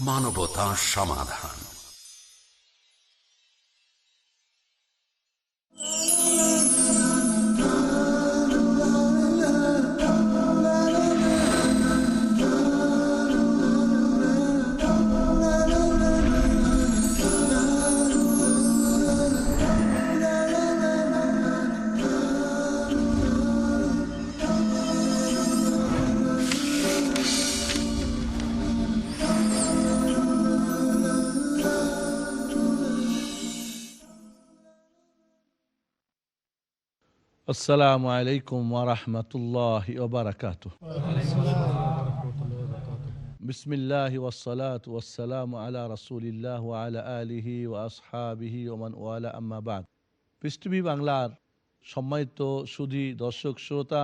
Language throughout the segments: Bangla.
মানবতা সমাধান। আসসালামু আলাইকুম ওরহমতুল্লাহ ওবরাকাত বিসমিল্লাহ ওসলাত ওসালাম আলা রসুলিল্লাহ আলা আলিহি ও আসহাবিহি ওমান ওয়ালা আম্মাবাদ পৃষ্ঠভি বাংলার সম্মানিত সুধী দর্শক, শ্রোতা,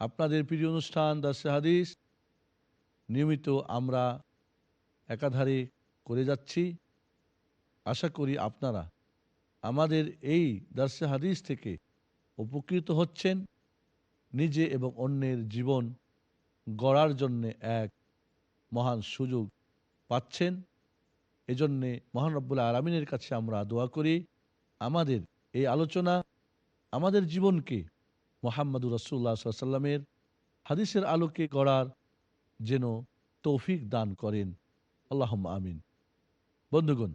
আপনাদের প্রিয় অনুষ্ঠান দাসে হাদিস নিয়মিত আমরা একাধারে করে যাচ্ছি। আশা করি আপনারা আমাদের এই দার্সে হাদিস থেকে উপকৃত হচ্ছেন নিজে এবং অন্যের জীবন গড়ার জন্যে এক মহান সুযোগ পাচ্ছেন। এজন্যে মহান রব্বুল্লাহ আলমিনের কাছে আমরা দোয়া করি, আমাদের এই আলোচনা আমাদের জীবনকে মোহাম্মদুর রসুল্লাহ সাল্লামের হাদিসের আলোকে গড়ার যেন তৌফিক দান করেন। আল্লাহ আমিন। বন্ধুগণ,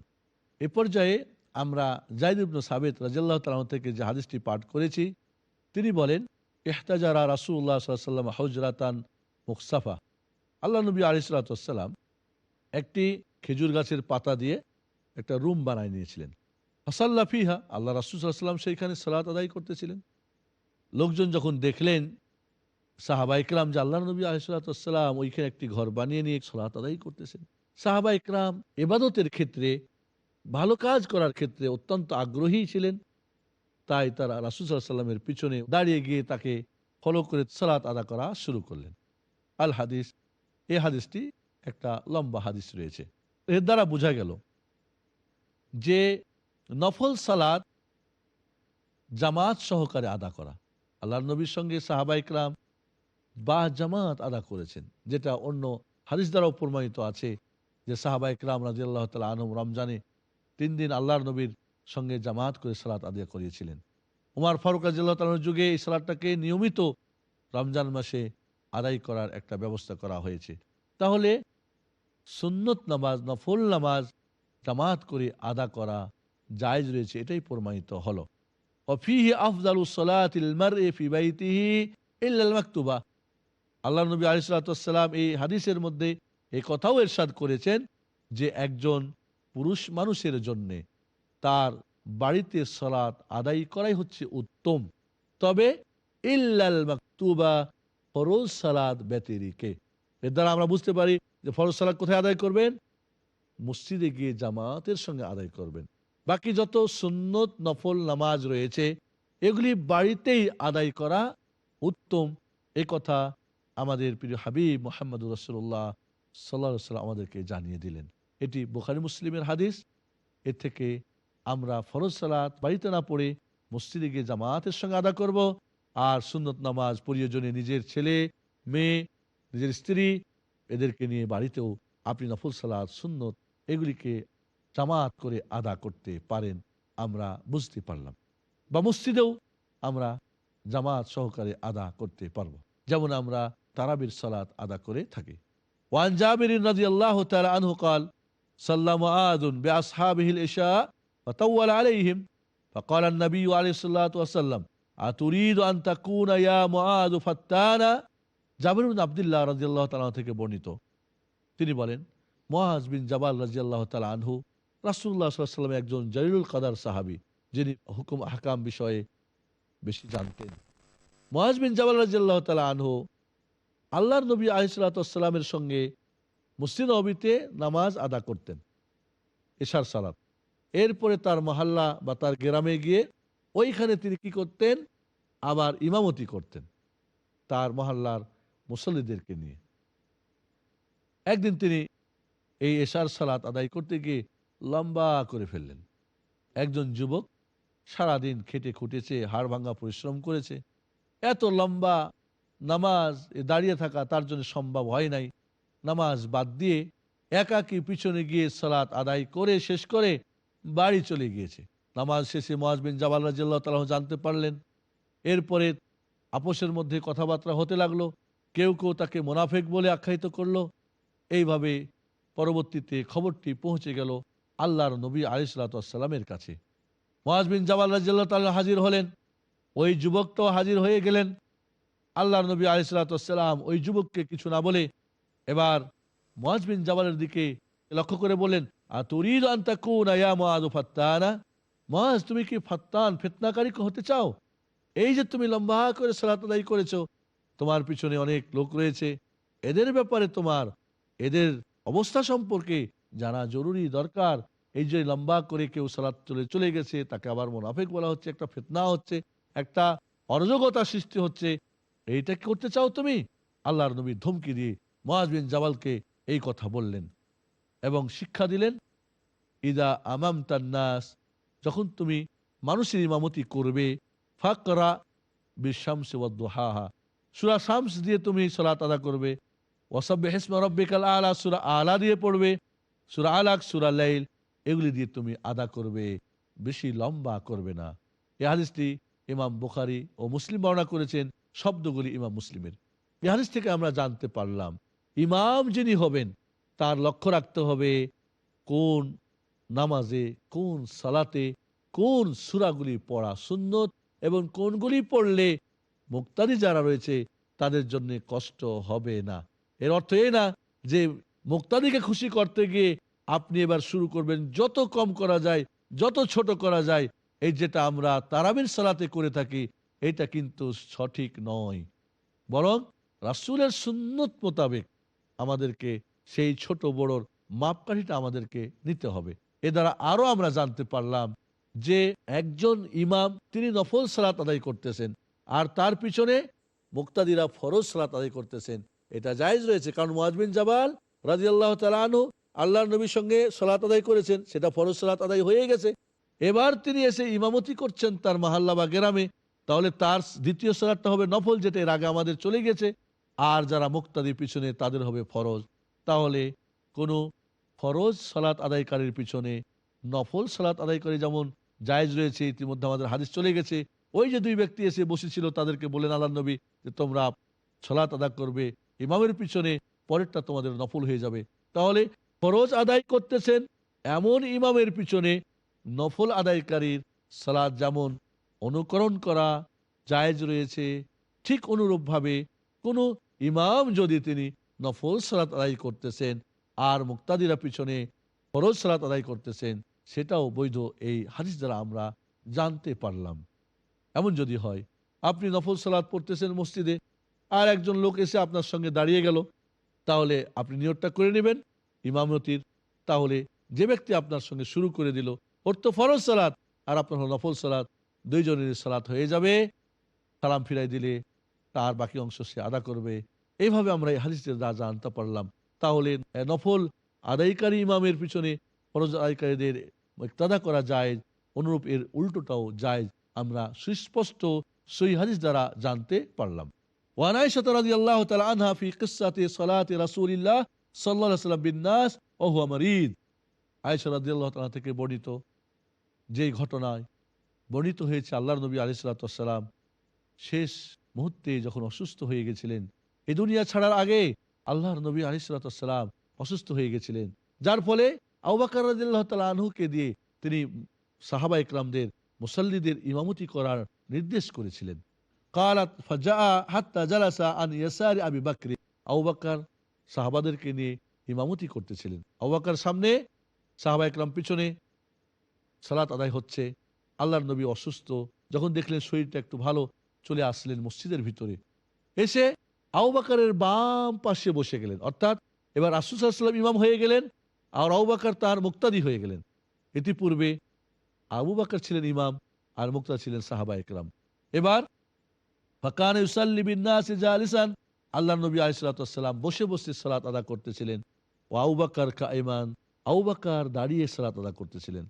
এ পর্যায়ে আমরা জাইদ ইবনু সাবেদ রাজিয়াল্লাহ তালাম থেকে যে হাদিসটি পাঠ করেছি তিনি বলেন এহতাজারা রাসুল্লাহ সাল্লাম হজরাতান মুকসাফা আল্লাহ নবী আলিসাল্লাম একটি খেজুর গাছের পাতা দিয়ে একটা রুম বানায় নিয়েছিলেন। হাসাল্লা ফিহা, আল্লাহ রাসুসাল্লাম সেইখানে সালাত আদায় করতেছিলেন। লোকজন যখন দেখলেন, সাহাবা ইকরাম যে আল্লাহ নবী আলিসাল্লাম ওইখানে একটি ঘর বানিয়ে নিয়ে সালাত আদায় করতেছেন। সাহাবা ইকরাম এবাদতের ক্ষেত্রে, ভালো কাজ করার ক্ষেত্রে অত্যন্ত আগ্রহী ছিলেন। তাই তারা রাসুসাল্লামের পিছনে দাঁড়িয়ে গিয়ে তাকে ফলো করে সালাত আদা করা শুরু করলেন। আল হাদিস এই হাদিসটি একটা লম্বা হাদিস রয়েছে। এর দ্বারা বোঝা গেল যে নফল সালাদ জামাত সহকারে আদা করা। আল্লাহ নবীর সঙ্গে সাহাবাইকরাম বা জামাত আদা করেছেন, যেটা অন্য হাদিস দ্বারাও প্রমাণিত আছে যে সাহাবাইকরাম রাজি আল্লাহ তালা আনম রমজানে তিন দিন আল্লাহর নবীর সঙ্গে জামাত করে সালাত আদায় করিয়েছিলেন। উমার ফারুক আজিল্লাহ যুগে এই সালাদটাকে নিয়মিত রমজান মাসে আদায় করার একটা ব্যবস্থা করা হয়েছে। তাহলে সুন্নত নামাজ, নফল নামাজ, জামাত করে আদা করা জায়জ রয়েছে, এটাই প্রমাণিত হলো। অফিহি আফজালু সলাতিল মারএ ফি বাইতিহি ইল্লাল মাকতুবা। আল্লাহ নবী আলিসাল্লাম এই হাদিসের মধ্যে এই কথাও এরশাদ করেছেন যে একজন পুরুষ মানুষের জন্যে তার বাড়িতে সলাৎ আদায় করাই হচ্ছে উত্তম। তবে ইল্লাল মাকতুবা, ফরোজ সালাদ ব্যতিরিকে। এর দ্বারা আমরা বুঝতে পারি যে ফরজ সালাদ কোথায় আদায় করবেন? মসজিদে গিয়ে জামাতের সঙ্গে আদায় করবেন। বাকি যত সুন্নত নফল নামাজ রয়েছে, এগুলি বাড়িতেই আদায় করা উত্তম। এ কথা আমাদের প্রিয় হাবিব মোহাম্মদ রসুল্লাহ সাল্লা সাল্লাম আমাদেরকে জানিয়ে দিলেন। এটি বোখারি মুসলিমের হাদিস। এর থেকে আমরা ফরজ সালাত বাড়িতে না পড়ে মসজিদে গিয়ে জামাতের সঙ্গে আদা করব। আর সুন্নত নামাজ প্রয়োজনে নিজের ছেলে, মেয়ে, নিজের স্ত্রী এদেরকে নিয়ে বাড়িতেও আপনি নফল সালাদ সুন্নত এগুলিকে জামাত করে আদা করতে পারেন আমরা বুঝতে পারলাম। বা মসজিদেও আমরা জামাত সহকারে আদা করতে পারব। যেমন আমরা তারাবির সালাত আদা করে থাকি। ওয়ান জাবির নদী আল্লাহ তালা আনহকাল সাল্লাম আদুন বে আসহাবিহিল এশা فطول عليهم فقال النبي عليه الصلاة والسلام أتريد أن تكون يا معاذ فتانا জাবির বিন আবদুল্লাহ রাজিয়াল্লাহ তালা থেকে বর্ণিত তিনি বলেন মহাজ বিন জাবাল রাজিয়াল্লাহ তালা আনহু রাসুল্লাহ সাল্লাম একজন জরিরুল কাদার সাহাবি যিনি হুকুম হাকাম বিষয়ে বেশি জানতেন মহাজ বিন জাবাল রাজিয়াল্লাহ তালা আনহু আল্লাহর নবী আলিসাল্লামের সঙ্গে মসজিদ অবিতে নামাজ আদা করতেন এশার সালাত এরপরে তার মহাল্লা বা তার গ্রামে গিয়ে ওইখানে তিনি কি করতেন? আবার ইমামতি করতেন তার মহাল্লার মুসল্লিদেরকে নিয়ে। একদিন তিনি এই এশার সালাত আদায় করতে গিয়ে লম্বা করে ফেললেন। একজন যুবক সারাদিন খেটে খুটেছে, হাড় ভাঙ্গা পরিশ্রম করেছে, এত লম্বা নামাজ দাঁড়িয়ে থাকা তার জন্য সম্ভব হয় নাই। নামাজ বাদ দিয়ে একাকি পিছনে গিয়ে সালাত আদায় করে, শেষ করে বাড়ি চলে গিয়েছে। নামাজ শেষে মহাজ বিন জাবাল রাজিয়াল্লাহ তালাহ জানতে পারলেন। এরপরে আপোষের মধ্যে কথাবার্তা হতে লাগল। কেউ কেউ তাকে মোনাফেক বলে আখ্যায়িত করল। এইভাবে পরবর্তীতে খবরটি পৌঁছে গেল আল্লাহর নবী আলিসাল্লামের কাছে। মহাজ বিন জাবাল তাল্লাহ হাজির হলেন। ওই যুবকটাও হাজির হয়ে গেলেন। আল্লাহর নবী আলিসাল্লাম ওই যুবককে কিছু না বলে এবার মহাজ বিন জাবালের দিকে লক্ষ্য করে বললেন আর তুরিদ আন্তাকুন আয়া মহাজ ফাত্তানা মহাজ তুমি কি ফাত্তান ফেতনাকারী হতে চাও এই যে তুমি লম্বা করে সালাত আদায় করেছ, তোমার পিছনে অনেক লোক রয়েছে। এদের ব্যাপারে তোমার, এদের অবস্থা সম্পর্কে জানা জরুরি দরকার। এই যে লম্বা করে কেউ সালাত চলে চলে গেছে, তাকে আবার মোনাফেক বলা হচ্ছে, একটা ফেতনা হচ্ছে, একটা অরাজকতা সৃষ্টি হচ্ছে। এইটা করতে চাও তুমি? আল্লাহর নবী ধমকি দিয়ে মহাজ বিন জাবালকে এই কথা বললেন। এবং শিক্ষা দিলেন, ইদা আমাম তান্নাস যখন তুমি মানুষের ইমামতি করবে, ফাকরা বিশ্বামসে ওয়াদ্দুহাহা সুরা শামস দিয়ে তুমি সলাত আদা করবে। ওয়াসাব্বে হেসমা রব্বিকাল আলা, সুরা আলা দিয়ে পড়বে। সুরা আলাক, সুরা লাইল, এগুলি দিয়ে তুমি আদা করবে। বেশি লম্বা করবে না। এ হাদিসটি ইমাম বুখারি ও মুসলিম বর্ণনা করেছেন, শব্দগুলি ইমাম মুসলিমের। এ হাদিস থেকে আমরা জানতে পারলাম, ইমাম যিনি হবেন তার লক্ষ্য রাখতে হবে কোন নামাজে, কোন সালাতে, কোন সুরাগুলি পড়া সুন্নত এবং কোনগুলি পড়লে মুক্তাদি যারা রয়েছে তাদের জন্য কষ্ট হবে না। এর অর্থ এই না যে মুক্তাদিকে খুশি করতে গিয়ে আপনি এবার শুরু করবেন, যত কম করা যায়, যত ছোট করা যায়, এই যেটা আমরা তারাবির সালাতে করে থাকি, এটা কিন্তু সঠিক নয়। বরং রাসুলের সুন্নত মোতাবেক আমাদেরকে সেই ছোট বড়র মাপকাঠিটা আমাদেরকে নিতে হবে। এ দ্বারা আরও আমরা জানতে পারলাম যে একজন ইমাম তিনি নফল সালাত আদায় করতেছেন আর তার পিছনে মুক্তাদিরা ফরজ সালাত আদায় করতেছেন। এটা জায়েজ রয়েছে কারণ মোয়াজবিন জাবাল রাজি আল্লাহ তালু আল্লাহ নবীর সঙ্গে সালাত আদায় করেছেন, সেটা ফরজ সালাত আদায় হয়ে গেছে। এবার তিনি এসে ইমামতি করছেন তার মাহাল্লা বা গ্রামে, তাহলে তার দ্বিতীয় সালাতটা হবে নফল, যেটা এর আগে আমাদের চলে গেছে। আর যারা মুক্তাদির পিছনে, তাদের হবে ফরজ। তাহলে কোনো ফরজ সালাত আদায়কারীর পিছনে নফল সালাত আদায়কারী যেমন জায়েজ রয়েছে, ইতিমধ্যে আমাদের হাদিস চলে গেছে, ওই যে দুই ব্যক্তি এসে বসেছিল তাদেরকে বলেন আল্লাহ নবী, যে তোমরা সালাত আদা করবে, ইমামের পিছনে পরেরটা তোমাদের নফল হয়ে যাবে। তাহলে ফরজ আদায় করতেছেন এমন ইমামের পিছনে নফল আদায়কারীর সালাদ যেমন অনুকরণ করা জায়েজ রয়েছে, ঠিক অনুরূপভাবে কোনো ইমাম যদি তিনি নফল সালাত আদায় করতেছেন আর মুক্তাদিরা পিছনে ফরজ সালাত আদায় করতেছেন, সেটাও বৈধ এই হাদিস দ্বারা আমরা জানতে পারলাম। এমন যদি হয়, আপনি নফল সালাত পড়তেছেন মসজিদে আর একজন লোক এসে আপনার সঙ্গে দাঁড়িয়ে গেল, তাহলে আপনি নিয়তটা করে নেবেন। ইমামতির তাহলে যে ব্যক্তি আপনার সঙ্গে শুরু করে দিল, ওর তো ফরজ সালাত, আর আপনার নফল সালাত দুইজনের সালাত হয়ে যাবে। সালাম ফিরাই দিলে তার বাকি অংশ সে আদা করবে। এইভাবে আমরা এই হাদিসের দ্বারা জানতে পারলাম তাহলে এ, নফল আদায়কারী ইমামের পিছনে ফরজ আদায়কারীদের ইক্তাদা করা যায় অনুরূপ এর উল্টোটাও যায় আমরা সুস্পষ্ট সই হাদিস দ্বারা জানতে পারলাম وعن عائشة رضي الله تعالى عنها في قصة صلاة رسول الله صلى الله عليه وسلم بالناس وهو مريض আয়েশা রাদিয়াল্লাহু তাআলা থেকে বর্ণিত যেই ঘটনায় বর্ণিত হয়েছে আল্লাহর নবী আলাইহিস সালাম শেষ মুহূর্তে যখন অসুস্থ হয়ে গেছিলেন এই দুনিয়া ছাড়ার আগে আল্লাহর নবী আলাইহিস সালাম অসুস্থ হয়ে গেছিলেন। যার ফলে আবু বকর রাদিয়াল্লাহু আনহুকে দিয়ে তিনি সাহাবা ইকরামদের মুসাল্লিদের ইমামতি করার নির্দেশ করেছিলেন। কালাত ফাজা হাত্তা জালাসা আন ইয়াসারি আবি বাকরি। আবু সাহাবাদেরকে নিয়ে ইমামতি করতেছিলেন। আবু বকর সামনে সাহাবা ইকরাম পিছনে সালাত আদায় হচ্ছে। আল্লাহর নবী অসুস্থ। যখন দেখলেন শরীরটা একটু ভালো, চলে আসলেন মসজিদের ভিতরে। এসে আবু বাকারের বাম পাশে বসে গেলেন। অর্থাৎ এবার আসুসাল্লাম ইমাম হয়ে গেলেন আর আবু বাকার তার মুক্তাদি হয়ে গেলেন। ইতিপূর্বে আবু বাকর ছিলেন ইমাম আর মুক্তা ছিলেন সাহাবা একরাম। এবার ফাকান জালিসান আল্লাহ নবী আলাইসালাম বসে বসে সালাত আদা করতেছিলেন। ও আবু বাক্কার কাইমান আবু বাক্কার দাঁড়িয়ে সালাত আদা করতেছিলেন।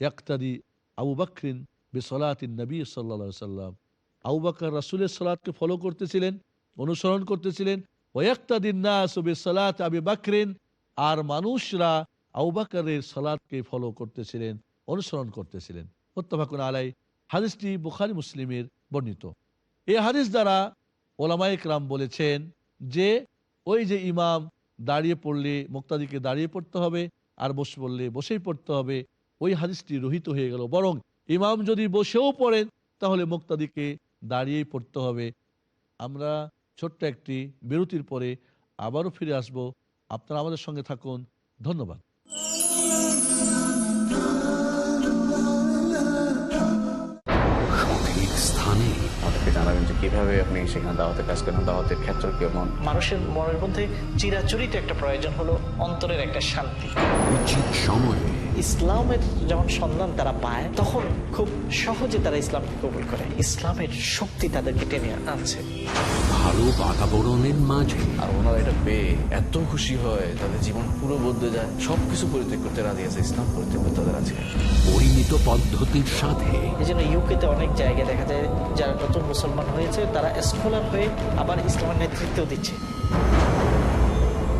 ইয়াক্তাদি আবু বাকরিন বেসলাতিন নবী সাল্লা সাল্লাম আবু বাক্কার রাসুলের সালাদকে ফলো করতেছিলেন। অনুসরণ করতেছিলেন। আর মানুষরা আউবাকারের সালাদকে ফলো করতেছিলেন, অনুসরণ করতেছিলেন। মোত্তাফাকুন আলাই হাদিসটি বুখারি মুসলিমের বর্ণিত। এই হাদিস দ্বারা ওলামাইক রাম বলেছেন যে, ওই যে ইমাম দাঁড়িয়ে পড়লে মুক্তাদিকে দাঁড়িয়ে পড়তে হবে, আর বসে পড়লে বসেই পড়তে হবে, ওই হাদিসটি রহিত হয়ে গেল। বরং ইমাম যদি বসেও পড়েন, তাহলে মুক্তাদিকে দাঁড়িয়েই পড়তে হবে। আমরা ছোট্ট একটি বিরতির পরে আবারও ফিরে আসব। আপনারা আমাদের সঙ্গে থাকুন। ধন্যবাদ। সঠিক স্থানে জানাবেন যে কীভাবে আপনি সেখানে দাওয়াতের কাজ করেন দাওয়াতের ক্ষেত্র কেমন? মানুষের মনের মধ্যে চিরাচরিত একটা প্রয়োজন হলো অন্তরের একটা শান্তি। উচিত সময়ে ইসলামের যখন সন্ধান তারা পায় তখন খুব সহজে তারা ইসলামকে কবুল করে। ইসলামের শক্তি তাদেরকে টেনে আনছে। ভালো বাতাবরণের মাঝে। আর ওনারা এটা পেয়ে এত খুশি হয় তাদের জীবন পুরো বদলে যায়। সবকিছু পরিত্যাগ করতে রাজি আছে ইসলাম পরিত্যাগ করতে তাদের আছে। পরিমিত পদ্ধতির সাথে। এই জন্য ইউকেতে অনেক জায়গায় দেখা যায় যারা নতুন মুসলমান হয়েছে তারা স্কলার হয়ে আবার ইসলামের নেতৃত্ব দিচ্ছে।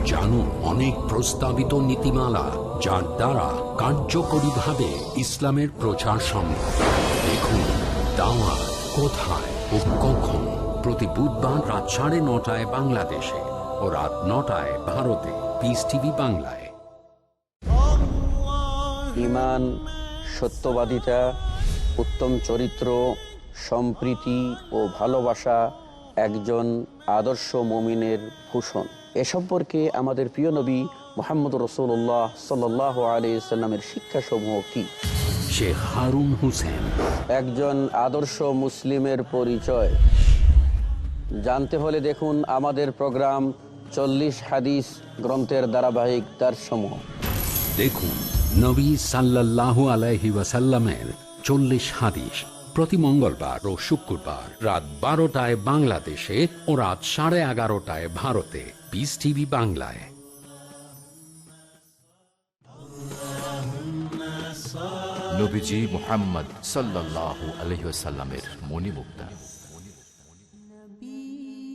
জানুন অনেক প্রস্তাবিত নীতিমালা যার দ্বারা কার্যকরীভাবে ইসলামের প্রচার সম্ভব। দেখুন দাওয়া কোথায় ও কখন। প্রতি বুধবার রাত সাড়ে নটায় বাংলাদেশে ও রাত নটায় ভারতে। পিস টিভি বাংলায়। ইমান সত্যবাদিতা উত্তম চরিত্র সম্প্রীতি ও ভালোবাসা একজন আদর্শ মমিনের ভূষণ। এ সম্পর্কে আমাদের প্রিয় নবী মোহাম্মদ রসুল্লাহ সাল্লাহ আলি সাল্লামের শিক্ষাসমূহ কি? শেখ হারুন হোসেন। একজন আদর্শ মুসলিমের পরিচয়। জানতে হলে দেখুন আমাদের প্রোগ্রাম চল্লিশ হাদিস গ্রন্থের ধারাবাহিক দারসমূহ দেখুন নবী সাল্লাল্লাহু আলাইহি ওয়াসাল্লামের চল্লিশ হাদিস প্রতি মঙ্গলবার ও শুক্রবার রাত বারোটায় বাংলাদেশে ও রাত সাড়ে এগারোটায় ভারতে। পিস টিভি বাংলায়। নবীজি মোহাম্মদ সাল্লাল্লাহু আলহিসাল্লামের মণিমুক্তা।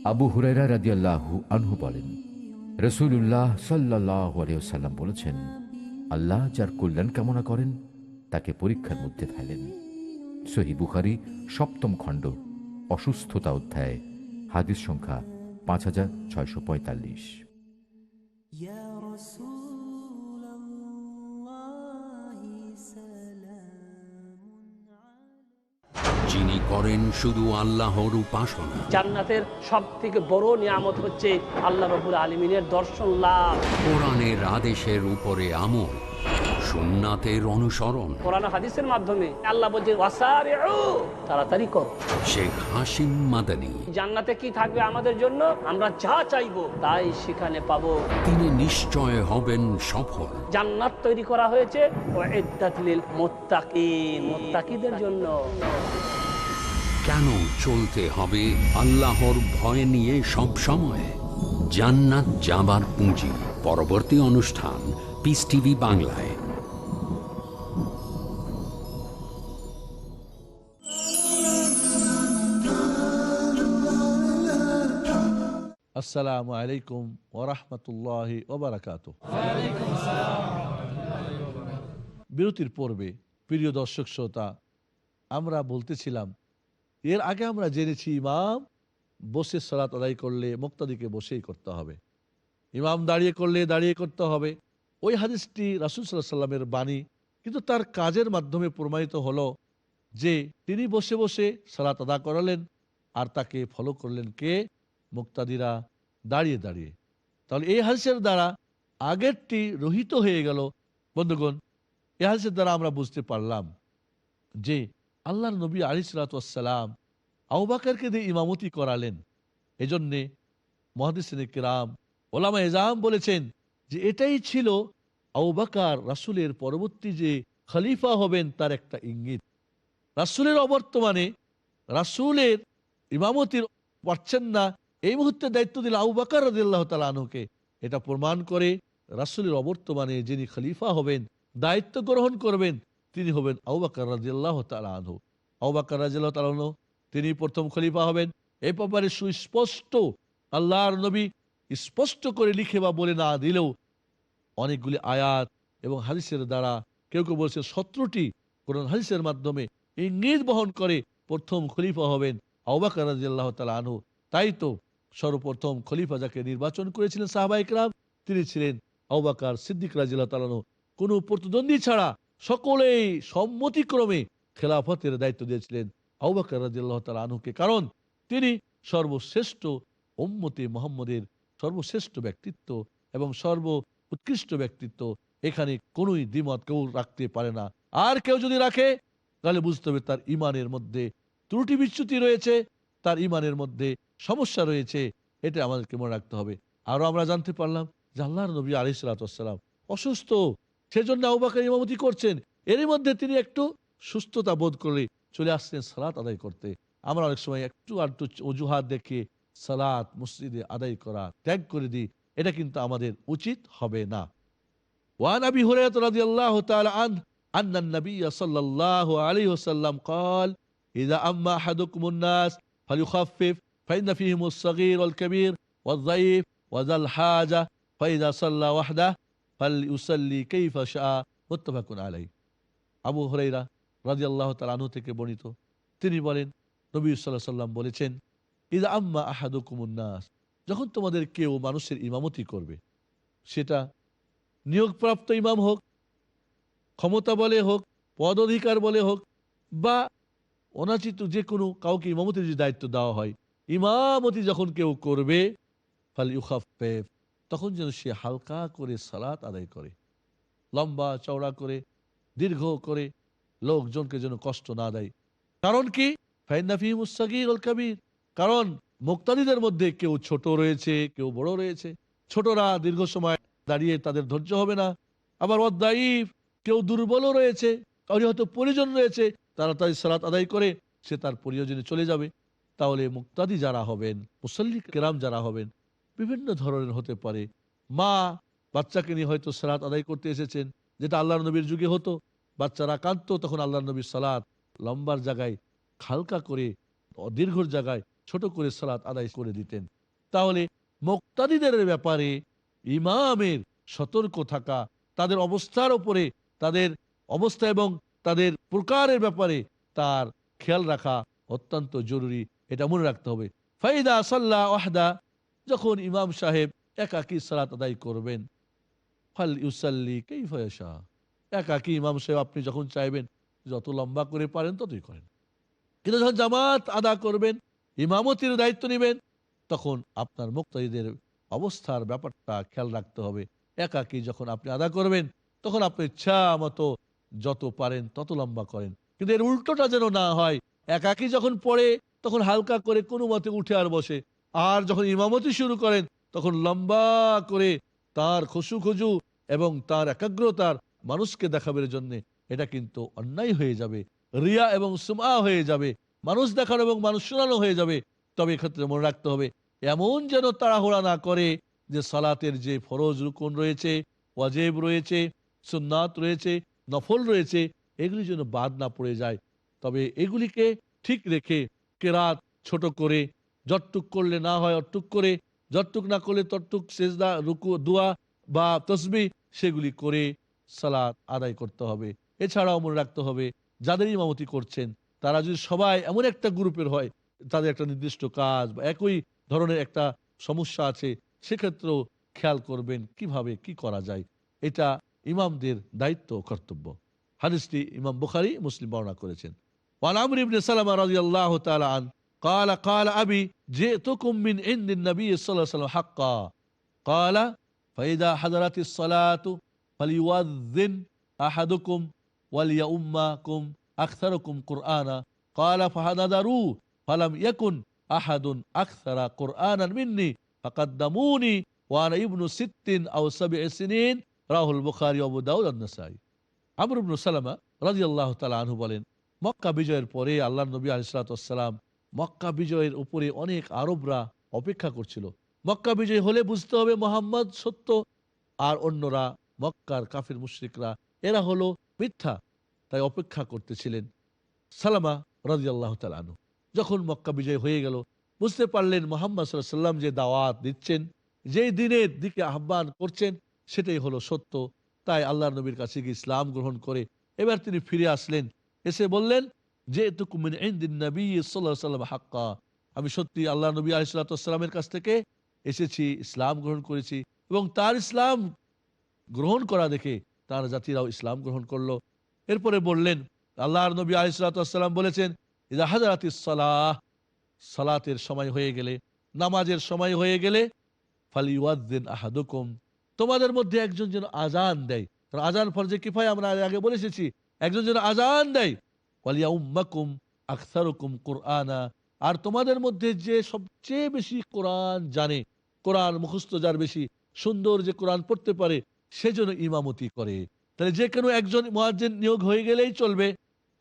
আবু হুরাইরা রাদিয়াল্লাহু আনহু বলেন রসুল্লাহ সাল্লাহ আলিয়াল্লাম বলেছেন, আল্লাহ যার কল্যাণ কামনা করেন, তাকে পরীক্ষার মধ্যে ফেলেন। সহি বুখারি, সপ্তম খণ্ড, অসুস্থতা অধ্যায়, হাদিস সংখ্যা পাঁচ হাজার ছয়শো পঁয়তাল্লিশ। যিনি করেন শুধু আল্লাহর উপাসনা। জান্নাতের সব থেকে বড় নিয়ামত হচ্ছে আল্লাহ রবুল আলমিনের দর্শন লাভ। কোরআনের আদেশের উপরে আমল সুন্নাতের অনুসরণ। কোরআন হাদিসের মাধ্যমে আল্লাহ বলছে তাড়াতাড়ি করো। শেখ হাসিম মাদানী। জান্নাতে কি থাকবে আমাদের জন্য? আমরা যা চাইব তাই সেখানে পাবো। তিনি নিশ্চয় হবেন সফল। জান্নাত তৈরি করা হয়েছে জন্য। কেন চলতে হবে আল্লাহর ভয় নিয়ে সব সময়? জান্নাত যাবার পুঁজি। পরবর্তী অনুষ্ঠান পিস টিভি বাংলায়। আসসালামু আলাইকুম ওরহমতুল্লাহ ওবরাকাত বিরতির পূর্বে, প্রিয় দর্শক, শ্রোতা, আমরা বলতেছিলাম এর আগে আমরা জেনেছি ইমাম বসে সালাত আদায় করলে মুক্তাদিকে বসেই করতে হবে। ইমাম দাঁড়িয়ে করলে দাঁড়িয়ে করতে হবে। ওই হাদিসটি রাসুল সাল্লাহ সাল্লামের বাণী, কিন্তু তার কাজের মাধ্যমে প্রমাণিত হলো যে তিনি বসে বসে সালাত আদা করালেন আর তাকে ফলো করলেন কে? মুক্তাদিরা দাঁড়িয়ে দাঁড়িয়ে। তাহলে এই হাদিসের দ্বারা আগেরটি রহিত হয়ে গেল। বন্ধুগণ, এই হাদিসের দ্বারা আমরা বুঝতে পারলাম যে আল্লাহর নবী আলিসালাম আউবাকারকে দিয়ে ইমামতি করালেন। এজন্যে মহাদিসিন কিরাম, ওলামা এজাম বলেছেন যে এটাই ছিল আউবাকার রাসুলের পরবর্তী যে খলিফা হবেন তার একটা ইঙ্গিত। রাসুলের অবর্তমানে রাসুলের ইমামতির পারছেন না, এই মুহূর্তে দায়িত্ব দিল আবু বাকার রাদিল্লাহ তালুকে এটা প্রমাণ করে রাসুলের অবর্তমানে যিনি খলিফা হবেন, দায়িত্ব গ্রহণ করবেন তিনি হবেন আবু বাকার রাজিয়াল্লাহ তালু আবু বাকার রাজিয়াল্লাহ তালু তিনি প্রথম খলিফা হবেন। এ ব্যাপারে সুস্পষ্ট আল্লাহর নবী স্পষ্ট করে লিখে বা বলে না দিলেও অনেকগুলি আয়াত এবং হাদিসের দ্বারা কেউ কেউ বলছে সতেরোটি কোরআন হাদিসের মাধ্যমে ইঙ্গিত বহন করে প্রথম খলিফা হবেন আবাকার রাজিয়াল্লাহ তালা আনহু। তাই তো সর্বপ্রথম খলিফা যাকে নির্বাচন করেছিলেন সাহাবা ইকরাম তিনি ছিলেন আবাকার সিদ্দিক রাজিয়াল্লাহ তালানু কোনো প্রতিদ্বন্দ্বী ছাড়া সকলেই সম্মতিক্রমে খেলাফতের দায়িত্ব দিয়েছিলেন আবাকার রাজিয়াল্লাহ তালা আনহুকে। কারণ তিনি সর্বশ্রেষ্ঠ উম্মতে মোহাম্মদের সর্বশ্রেষ্ঠ ব্যক্তিত্ব এবং সর্ব উৎকৃষ্ট ব্যক্তিত্ব। এখানে কোনোই দ্বিমত কেউ রাখতে পারে না। আর কেউ যদি রাখে, তাহলে বুঝতে হবে তার ইমানের মধ্যে ত্রুটি বিচ্যুতি রয়েছে, তার ইমানের মধ্যে সমস্যা রয়েছে, এটা আমাদেরকে মনে রাখতে হবে। আরও আমরা জানতে পারলাম যে আল্লাহর নবী আলিসালাম অসুস্থ সেজন্য আউবাকার ইমামতি করছেন এরই মধ্যে তিনি একটু সুস্থতা বোধ করে চলে আসছেন সালাত আদায় করতে আমরা অনেক সময় একটু আধটু অজুহাত দেখে সালাত মসজিদে আদায় করা ত্যাগ করে দিই এটা কিন্তু আমাদের উচিত হবে না وعن ابي هريره رضي الله تعالى عنه ان النبي صلى الله عليه وسلم قال اذا اما احدكم الناس فليخفف فان فيهم الصغير والكبير والضعيف وذا الحاجه فاذا صلى وحده ফাল্লি উসাল্লি আবু হরাইরা রাজি আল্লাহ আনু থেকে বর্ণিত। তিনি বলেন, নবী সাল্লাম বলেছেন ইদা আম্মা আহাদুকুমুন্নাস যখন তোমাদের কেউ মানুষের ইমামতি করবে, সেটা নিয়োগপ্রাপ্ত ইমাম হোক, ক্ষমতা বলে হোক পদ অধিকার বলে হোক, বা অনাচিত যে কোনো কাউকে ইমামতির যে দায়িত্ব দেওয়া হয়, ইমামতি যখন কেউ করবে ফাল ইউখাফ তখন যেন সে হালকা করে সালাত আদায় করে, লম্বা চওড়া করে, দীর্ঘ করে লোকজনকে যেন কষ্ট না দেয়। কারণ কি? কাবির। কারণ মুক্তাদিদের মধ্যে কেউ ছোট রয়েছে, কেউ বড় রয়েছে। ছোটরা দীর্ঘ সময় দাঁড়িয়ে তাদের ধৈর্য হবে না। আবার অদ্দাইফ কেউ দুর্বলও রয়েছে কাউরি হয়তো পরিজন রয়েছে, তারা তাই সালাত আদায় করে, সে তার প্রয়োজনে চলে যাবে। তাহলে মুক্তাদি যারা হবেন, মুসল্লি কেরাম যারা হবেন বিভিন্ন ধরনের হতে পারে। মা, বাচ্চাকে নিয়ে হয়তো সালাত আদায় করতে এসেছেন, যেটা আল্লাহ নবীর যুগে হতো। বাচ্চারা কাঁদতো তখন আল্লাহ নবীর সালাত লম্বার জায়গায় হালকা করে দীর্ঘর জায়গায় ছোট করে সালাত আদায় করে দিতেন। তাহলে মুক্তাদিদের ব্যাপারে ইমামের সতর্ক থাকা, তাদের অবস্থার ওপরে তাদের অবস্থা এবং তাদের প্রকারের ব্যাপারে তার খেয়াল রাখা অত্যন্ত জরুরি। এটা মনে রাখতে হবে। ফাইদা সাল্লাহ ওয়াহদা যখন ইমাম সাহেব একাকি সালাত আদায় করবেন, ফাল ইউসাল্লি কেই ফয়সা একাকি ইমাম সাহেব, আপনি যখন চাইবেন যত লম্বা করে পারেন ততই করেন। কিন্তু যখন জামাত আদা করবেন, ইমামতির দায়িত্ব নেবেন, তখন আপনার মুক্তাদিদের অবস্থার ব্যাপারটা খেয়াল রাখতে হবে। একাকি যখন আপনি আদা করবেন, তখন আপনি ইচ্ছা মতো যত পারেন তত লম্বা করেন। কিন্তু এর উল্টোটা যেন না হয়, একাকি যখন পড়ে, তখন হালকা করে কোনো মতে উঠে আর বসে। আর যখন ইমামতি শুরু করেন, তখন লম্বা করে তার খসু খজু এবং তার একাগ্রতার মানুষকে দেখাবার জন্য এটা কিন্তু অন্যায় হয়ে যাবে, রিয়া এবং সুমা হয়ে যাবে, মানুষ দেখানো এবং মানুষ শোনানো হয়ে যাবে। তবে এক্ষেত্রে মনে রাখতে হবে, এমন যেন তাড়াহুড়া না করে যে সালাতের যে ফরজ রুকন রয়েছে, ওয়াজেব রয়েছে, সুন্নাত রয়েছে, নফল রয়েছে, এগুলি যেন বাদ না পড়ে যায়। তবে এগুলিকে ঠিক রেখে কেরাত ছোট করে যতটুক করলে না হয় অটুক করে, যতটুক না করলে ততটুক সেজদা, রুকু, দোয়া বা তসবি সেগুলি করে সালাদ আদায় করতে হবে। এছাড়াও মনে রাখতে হবে যাদের ইমামতি করছেন, তারা যদি সবাই এমন একটা গ্রুপের হয়, তাদের একটা নির্দিষ্ট কাজ বা একই ধরনের একটা সমস্যা আছে, সেক্ষেত্রেও খেয়াল করবেন কীভাবে কি করা যায়। এটা ইমামদের দায়িত্ব কর্তব্য। হাদিসটি ইমাম বুখারি, মুসলিম বর্ণনা করেছেন। ওয়ান আমর ইবনে সালামা রাদিয়াল্লাহু তাআলা আন قال قال أبي جئتكم من عند النبي صلى الله عليه وسلم حقا قال فإذا حضرت الصلاة فليؤذن أحدكم وليؤمكم أكثركم قرآنا قال فنظروا فلم يكن أحد أكثر قرآنا مني فقدموني وأنا ابن ست أو سبع سنين রাহুল البخاري وابو داود النسائي আমর ইবনু সালামা রাজি আল্লাহ তালা আনহু বলেন মক্কা বিজয়ের পরে আল্লাহ নবী আলিসালাম মক্কা বিজয়ের উপরে অনেক আরবরা অপেক্ষা করছিল। মক্কা বিজয় হলে বুঝতে হবে মোহাম্মদ সত্য, আর অন্যরা মক্কার কাফির মুশ্রিকরা, এরা হলো মিথ্যা, তাই অপেক্ষা করতেছিলেন সালামা রাজি আল্লাহ তালু যখন মক্কা বিজয় হয়ে গেল, বুঝতে পারলেন মোহাম্মদ সাল্লাম যে দাওয়াত দিচ্ছেন, যেই দিনের দিকে আহ্বান করছেন, সেটাই হলো সত্য। তাই আল্লাহ নবীর কাছে গিয়ে ইসলাম গ্রহণ করে এবার তিনি ফিরে আসলেন, এসে বললেন যে তুকুমিন ইনদিন নবী সাল্লাম হাক্কা। আমি সত্যি আল্লাহ নবী আলিসাল্লামের কাছ থেকে এসেছি, ইসলাম গ্রহণ করেছি এবং তার ইসলাম গ্রহণ করা দেখে তার জাতিরাও ইসলাম গ্রহণ করল। এরপরে বললেন, আল্লাহর নবী আলিসাল্লাম বলেছেন সালাহ সালাতের সময় হয়ে গেলে, নামাজের সময় হয়ে গেলে ফালিউদ্দিন আহাদুকুম তোমাদের মধ্যে একজন যেন আজান দেয়। কারণ আজান ফরজে কিফায় আমরা আগে বলে এসেছি, একজন যেন আজান দেয় ওয়ালিয়া আখতারুকুম কোরআনা। আর তোমাদের মধ্যে যে সবচেয়ে বেশি কোরআন জানে, কোরআন মুখস্থ যার বেশি সুন্দর যে কোরআন পড়তে পারে সেজন্য ইমামতি করে। তাহলে যে কোনো একজন মুয়াজ্জিন নিয়োগ হয়ে গেলেই চলবে।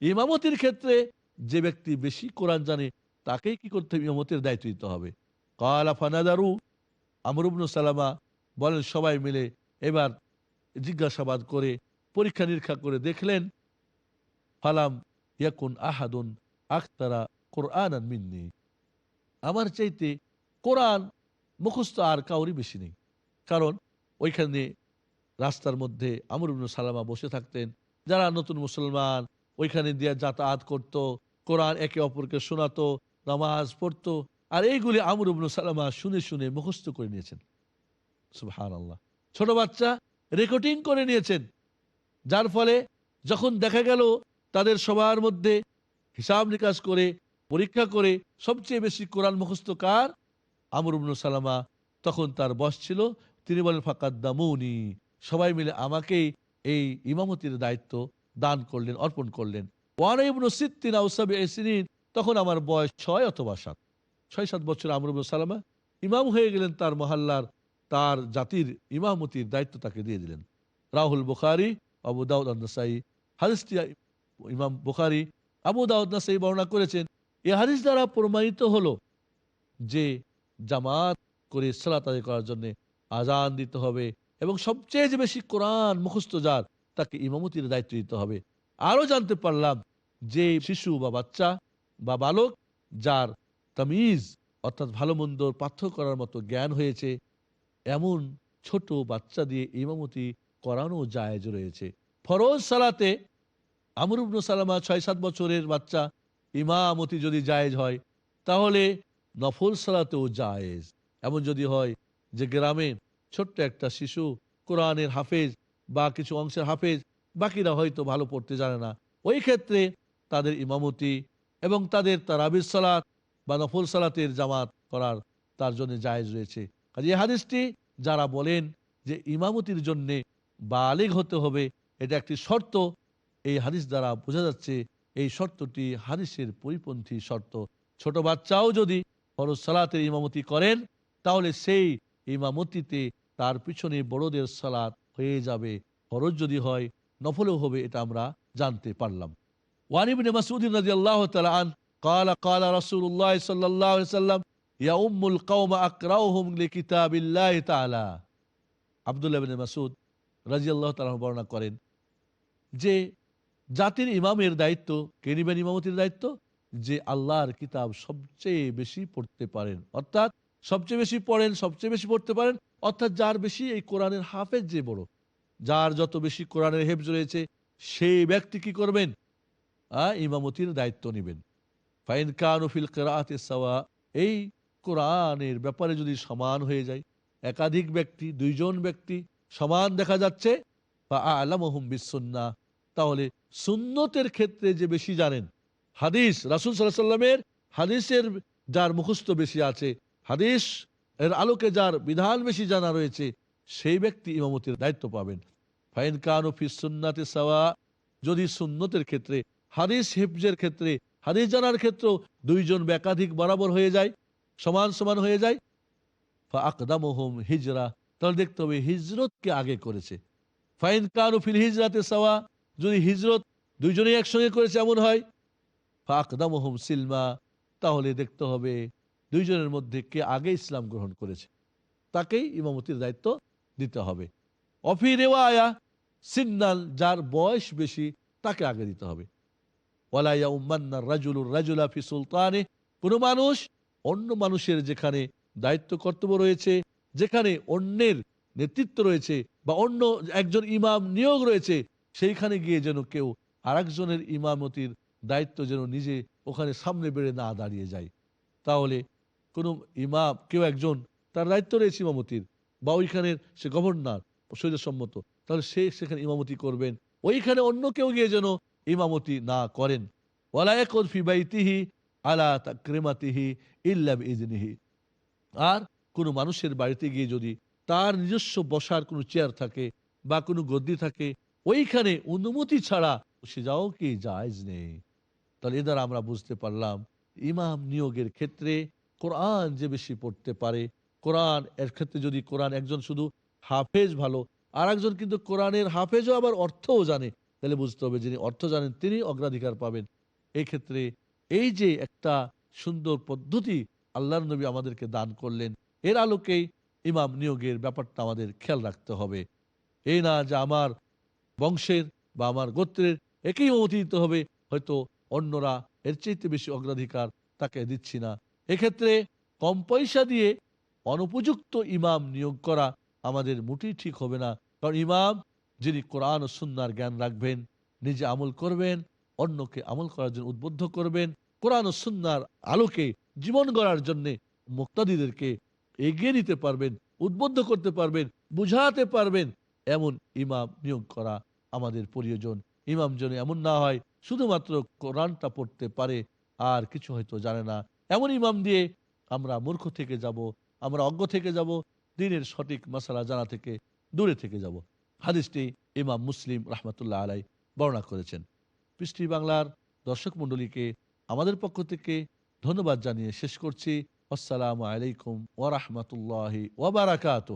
ইমামতির ক্ষেত্রে যে ব্যক্তি বেশি কোরআন জানে, তাকেই কি করতে হবে? ইমামতির দায়িত্ব দিতে হবে। কালা ফানাদারু আমরুবনু সালামা বলেন সবাই মিলে এবার জিজ্ঞাসাবাদ করে পরীক্ষা নিরীক্ষা করে দেখলেন, ফালাম ইয়াকুন আহাদুন আখতারা কোরআন মিন্নি। আমার চাইতে কোরআন মুখস্থ আর কাউরি বেশি নেই। কারণ ওইখানে রাস্তার মধ্যে আমর সালামা বসে থাকতেন। যারা নতুন মুসলমান, ওইখানে দিয়ে যাতায়াত করত, কোরআন একে অপরকে শোনাতো, নামাজ পড়তো, আর এইগুলি আমর ইবনু সালামা শুনে শুনে মুখস্থ করে নিয়েছেন। সুবহান আল্লাহ ছোট বাচ্চা রেকর্ডিং করে নিয়েছেন। যার ফলে যখন দেখা গেল তাদের সবার মধ্যে হিসাব নিকাশ করে, পরীক্ষা করে সবচেয়ে বেশি কোরআন মুখস্থ কার? আমর সালামা। তখন তার বস ছিল, তিনি বলেন ফাকাদ দামুনি সবাই মিলে আমাকেই এই ইমামতির দায়িত্ব দান করলেন, অর্পণ করলেন। ওয়ান সিদ্দিন আউসাবি তখন আমার বয়স ছয় অথবা সাত। ছয়, সাত বছর আমর সালামা ইমাম হয়ে গেলেন তার মহল্লার, তার জাতির ইমামতির দায়িত্ব তাকে দিয়ে দিলেন। রাহুল বুখারি, আবু দাউদ হাদিসটি ইমাম বুখারি, আবু দাউদ নাসাই বর্ণনা করেছেন এই হাদিস দ্বারা প্রমাণিত হলো যে জামাত করে সালাত আদায় করার জন্য আজান দিতে হবে এবং সবচেয়ে যে বেশি কোরআন মুখস্থ যার, তাকে ইমামতির দায়িত্ব দিতে হবে। আরও জানতে পারলাম যে শিশু বা বাচ্চা বা বালক যার তামিজ অর্থাৎ ভালো মন্দর পার্থক্য করার মতো জ্ঞান হয়েছে, এমন ছোট বাচ্চা দিয়ে ইমামতি করানো জায়েজ রয়েছে। ফরজ সালাতে আমরুবনু সালামা ছয় সাত বছরের বাচ্চা ইমামতি যদি জায়েজ হয়, তাহলে নফল সালাতেও জায়েজ। এমন যদি হয় যে গ্রামে ছোট্ট একটা শিশু কোরআনের হাফেজ বা কিছু অংশের হাফেজ, বাকিরা হয়তো ভালো পড়তে জানে না। ওই ক্ষেত্রে তাদের ইমামতি এবং তাদের তারাবির সালাত বা নফল সালাতের জামাত করার তার জন্য জায়েজ রয়েছে। কাজে এই হাদিসটি যারা বলেন যে ইমামতির জন্য বালিগ হতে হবে, এটা একটি শর্ত এই হাদিস দ্বারা বোঝা যাচ্ছে এই শর্তটি হাদিসের পরিপন্থী শর্ত ছোট বাচ্চাও যদি ফরজ সালাতের ইমামতি করেন তাহলে সেই ইমামতিতে তার পিছনে বড়দের সালাত হয়ে যাবে ফরজ যদি হয় নফলেও হবে এটা আমরা জানতে পারলাম ওয়ানিবিন মাসুদ্দিন রাজি আল্লাহ তালান قال قال رسول الله صلى الله عليه وسلم يا أم القوم أقرأهم لكتاب الله تعالى আব্দুল্লাহ বিন মাসুদ রাজি আল্লাহ তালা বর্ণনা করেন যে জাতির ইমামের দায়িত্ব, কে নিবেন ইমামতির দায়িত্ব? যে আল্লাহর কিতাব সবচেয়ে বেশি পড়তে পারেন। অর্থাৎ সবচেয়ে বেশি পড়েন, সবচেয়ে বেশি পড়তে পারেন, অর্থাৎ যার বেশি এই কোরআনের হাফেজ যে বড়। যার যত বেশি কোরআনের হেফজ রয়েছে, সেই ব্যক্তি কি করবেন? ইমামতির দায়িত্ব নেবেন। ফাইন কানুফিল কেরাতে সাওয়া, এই কোরআনের ব্যাপারে যদি সমান হয়ে যায়, একাধিক ব্যক্তি, দুইজন ব্যক্তি সমান দেখা যাচ্ছে বা আলামহম বিসন্না তাহলে সুন্নতের ক্ষেত্রে যে বেশি জানেন, হাদিস, রাসুল সাল্লাহ সাল্লামের হাদিসের যার মুখস্থ বেশি আছে, হাদিস এর আলোকে যার বিধান বেশি জানা রয়েছে, সেই ব্যক্তি ইমামতির দায়িত্ব পাবেন। ফাইন কানু ফি সুন্নাতে সাওয়া, যদি সুন্নতের ক্ষেত্রে, হাদিস হিফজের ক্ষেত্রে, হাদিস জানার ক্ষেত্রেও দুইজন একাধিক বরাবর হয়ে যায়, সমান সমান হয়ে যায় আকদামহম হিজরা, তাহলে দেখতে হবে হিজরতকে আগে করেছে। ফাইন কানু ফিল হিজরাতে সাওয়া যদি হিজরত দুইজনেই একসঙ্গে করেছে, এমন হয়? ফাকদামহম সিলমা, তাহলে দেখতে হবে দুইজনের মধ্যে কে আগে ইসলাম গ্রহণ করেছে। তাকেই ইমামতির দায়িত্ব দিতে হবে। অফি রেওয়ায়া, সিন্নাল যার বয়স বেশি, তাকে আগে দিতে হবে। ওয়ালাইয়া উম্মান্না রাজুলুর রাজুলা ফি সুলতানে, কোনো মানুষ অন্য মানুষের যেখানে দায়িত্ব কর্তব্য রয়েছে, যেখানে অন্যের নেতৃত্ব রয়েছে বা অন্য একজন ইমাম নিয়োগ রয়েছে সেইখানে গিয়ে যেন কেউ আরেকজনের ইমামতির দায়িত্ব যেন নিজে ওখানে সামনে বেড়ে না দাঁড়িয়ে যায়। তাহলে কোনো ইমাম, কেউ একজন তার দায়িত্ব রয়েছে ইমামতির বা ওইখানের সে গভর্নর সম্মত তাহলে সে সেখানে ইমামতি করবেন। ওইখানে অন্য কেউ গিয়ে যেন ইমামতি না করেন। আলা তাকরিমাতিহি ইল্লা ইজনিহি আর কোনো মানুষের বাড়িতে গিয়ে যদি তার নিজস্ব বসার কোনো চেয়ার থাকে বা কোনো গদ্দি থাকে ওইখানে অনুমতি ছাড়া সে যাও কি জায়জ নেই। তাহলে এ দ্বারা আমরা বুঝতে পারলাম, ইমাম নিয়োগের ক্ষেত্রে কোরআন যে বেশি পড়তে পারে, কোরআন এর ক্ষেত্রে যদি কোরআন একজন শুধু হাফেজ ভালো আর একজন কিন্তু কোরআনের হাফেজও আবার অর্থও জানে, তাহলে বুঝতে হবে যিনি অর্থ জানেন তিনি অগ্রাধিকার পাবেন। এই ক্ষেত্রে এই যে একটা সুন্দর পদ্ধতি আল্লাহর নবী আমাদেরকে দান করলেন, এর আলোকেই ইমাম নিয়োগের ব্যাপারটা আমাদের খেয়াল রাখতে হবে। এই না যে আমার বংশের বা আমার গোত্রের একেই অনুমতি দিতে হবে, হয়তো অন্যরা এর চাইতে বেশি অগ্রাধিকার তাকে দিচ্ছি না। এক্ষেত্রে কম পয়সা দিয়ে অনুপযুক্ত ইমাম নিয়োগ করা আমাদের মোটেই ঠিক হবে না। কারণ ইমাম যিনি কোরআন ও সুন্নার জ্ঞান রাখবেন, নিজে আমল করবেন, অন্যকে আমল করার জন্য উদ্বুদ্ধ করবেন, কোরআন ও সুন্নার আলোকে জীবন গড়ার জন্যে মুক্তাদিদেরকে এগিয়ে নিতে পারবেন, উদ্বুদ্ধ করতে পারবেন, বুঝাতে পারবেন এমন ইমাম নিয়োগ করা আমাদের প্রয়োজন। ইমাম যেন এমন না হয়, শুধুমাত্র কোরআনটা পড়তে পারে, আর কিছু হয়তো জানে না। এমন ইমাম দিয়ে আমরা মূর্খ থেকে যাব, আমরা অজ্ঞ থেকে যাব, দিনের সঠিক মশালা জানা থেকে দূরে থেকে যাব। হাদিসটি ইমাম মুসলিম রহমতুল্লাহ আলাই বর্ণনা করেছেন। পৃষ্টি বাংলার দর্শক মণ্ডলীকে, আমাদের পক্ষ থেকে ধন্যবাদ জানিয়ে শেষ করছি। আসসালামু আলাইকুম ওরহমতুল্লাহি ওবরাকাত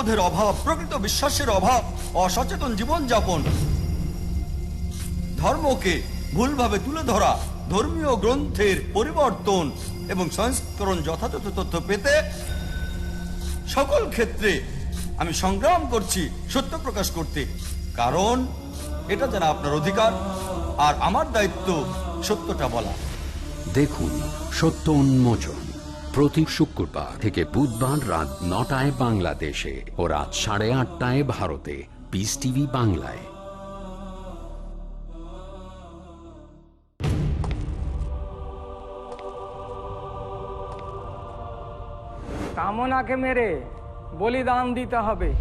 মূল্যবোধের অভাব, প্রকৃত বিশ্বাসের অভাব, অসচেতন জীবনযাপন। ধর্মকে ভুলভাবে তুলে ধরা, ধর্মীয় গ্রন্থের পরিবর্তন এবং সংস্করণ যথাযথ তথ্য পেতে সকল ক্ষেত্রে আমি সংগ্রাম করছি সত্য প্রকাশ করতে। কারণ এটা যেন আপনার অধিকার আর আমার দায়িত্ব সত্যটা বলা। দেখুন, সত্য উন্মোচন। প্রতি শুক্রবার থেকে বুধবার রাত নটায় বাংলাদেশে ও রাত সাড়ে আটটায় ভারতে। পিস টিভি বাংলায়। কামনাকে মেরে বলিদান দিতে হবে।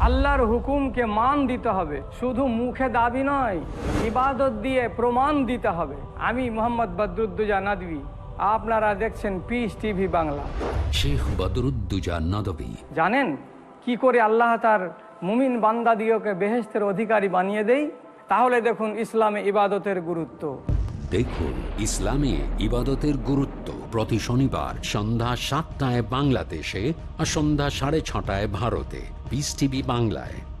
আল্লাহর হুকুমকে মান দিতে হবে। শুধু মুখে দাবি নয়, ইবাদত দিয়ে প্রমাণ দিতে হবে। আমি মোহাম্মদ বদরুদ্দুজা নাদবি। আপনারা দেখছেন পিস টিভি বাংলা। শেখ বদরুদ্দুজা নদবী। জানেন কি করে আল্লাহ তার মুমিন বান্দা বান্দাদিওকে বেহেস্তের অধিকারী বানিয়ে দেই? তাহলে দেখুন ইসলামে ইবাদতের গুরুত্ব। দেখুন ইসলামে ইবাদতের গুরুত্ব প্রতি শনিবার সন্ধ্যা সাতটায় বাংলাদেশে আর সন্ধ্যা সাড়ে ছটায় ভারতে। পিস টিভি বাংলায়।